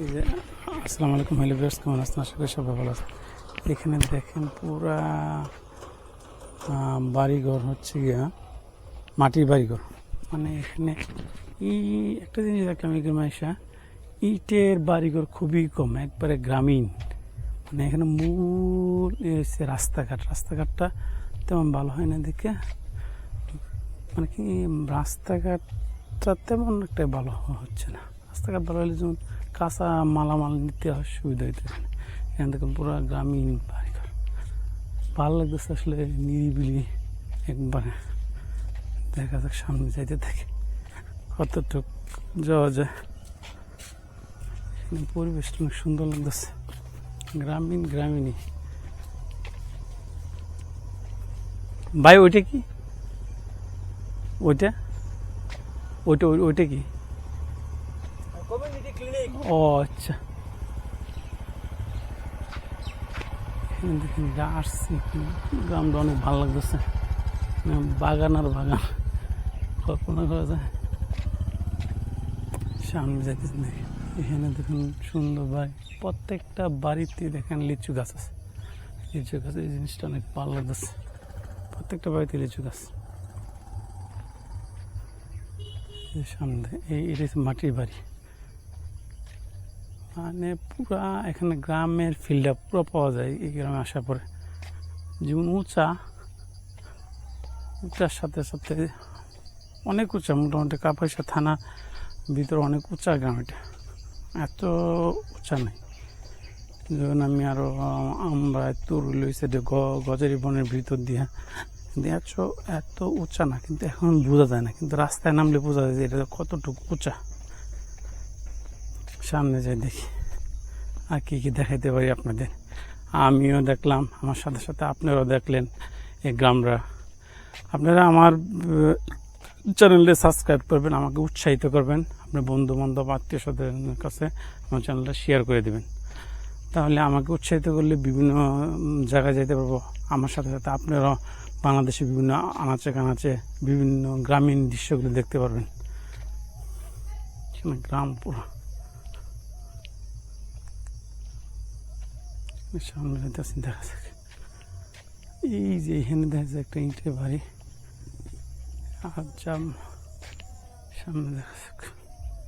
এই যে, আসসালামু আলাইকুম, হ্যালো ভিউয়ার্স, কেমন আছেন? আশা করি সবাই ভালো আছেন। এখানে দেখেন পুরা বাড়িঘর হচ্ছে গিয়া মাটির বাড়িঘর। মানে এখানে ই, একটা জিনিস দেখলাম এই গ্রামে আসা ইটের বাড়িঘর খুবই কম, একবারে গ্রামীণ। মানে এখানে মূল হচ্ছে রাস্তাঘাট। রাস্তাঘাটটা তেমন ভালো হয় না দেখে। মানে কি, রাস্তাঘাটটা তেমন একটা ভালো হচ্ছে না। রাস্তাঘাট ভালো হলে যেমন কাঁচা মালামাল নিতে হয়, সুবিধা হইতে এখান থেকে পুরো গ্রামীণ বাড়িঘর। ভালো লাগতেছে আসলে, নিরিবিলি একবারে। দেখা যাক, সামনে যাইতে থাকে। কতটুক যাওয়া যায়। এখানে পরিবেশটা অনেক সুন্দর লাগতেছে। গ্রামীণ, গ্রামীণই। ভাই, ওইটা কি? ওইটা? ওইটা ওইটা কি? কমিউনিটি ক্লিনিক ও আচ্ছা। এখানে গ্রামটা অনেক ভালো লাগতেছে। বাগান আর বাগান। কল্পনা করা যায়। সামনে যাইতেছে দেখি এখানে দেখুন সুন্দর বাড়ি প্রত্যেকটা বাড়িতে দেখেন লিচু গাছ আছে। লিচু গাছ, এই জিনিসটা অনেক ভালো লাগতেছে। প্রত্যেকটা বাড়িতে লিচু গাছ। সামনে, এই এটা মাটির বাড়ি। মানে পুরা এখানে গ্রামের ফিল্ডটা পুরো পাওয়া যায় এই গ্রামে আসার পরে। যেমন উঁচা, উঁচার সাথে সাথে অনেক উঁচা, মোটামুটি কাপাইশা থানা ভিতরে অনেক উঁচা গ্রাম এটা। এত উঁচা নেই। যখন আমি আরও আমরা তোর লইছে গজারি বনের ভিতর দিয়া এত এত উঁচা না, কিন্তু এখন বোঝা যায় না। কিন্তু রাস্তায় নামলে বোঝা যায় যে এটা কতটুকু উঁচা। সামনে যাই দেখি। আর কী কী দেখাইতে পারি আপনাদের? আমিও দেখলাম, আমার সাথে সাথে আপনারাও দেখলেন এই গ্রামরা। আপনারা আমার চ্যানেলে সাবস্ক্রাইব করবেন, আমাকে উৎসাহিত করবেন। আপনার বন্ধু বান্ধব আত্মীয় স্বজনের কাছে আমার চ্যানেলটা শেয়ার করে দেবেন। তাহলে আমাকে উৎসাহিত করলে বিভিন্ন জায়গায় যেতে পারব। আমার সাথে সাথে আপনারাও বাংলাদেশে বিভিন্ন আনাচে কানাচে বিভিন্ন গ্রামীণ দৃশ্যগুলো দেখতে পারবেন। গ্রাম পুরো। সামনে যাইতেছি দেখা যাক। এই যে এখানে দেখা যায় একটা ইটের বাড়ি। আর জাম সামনে দেখা যাক।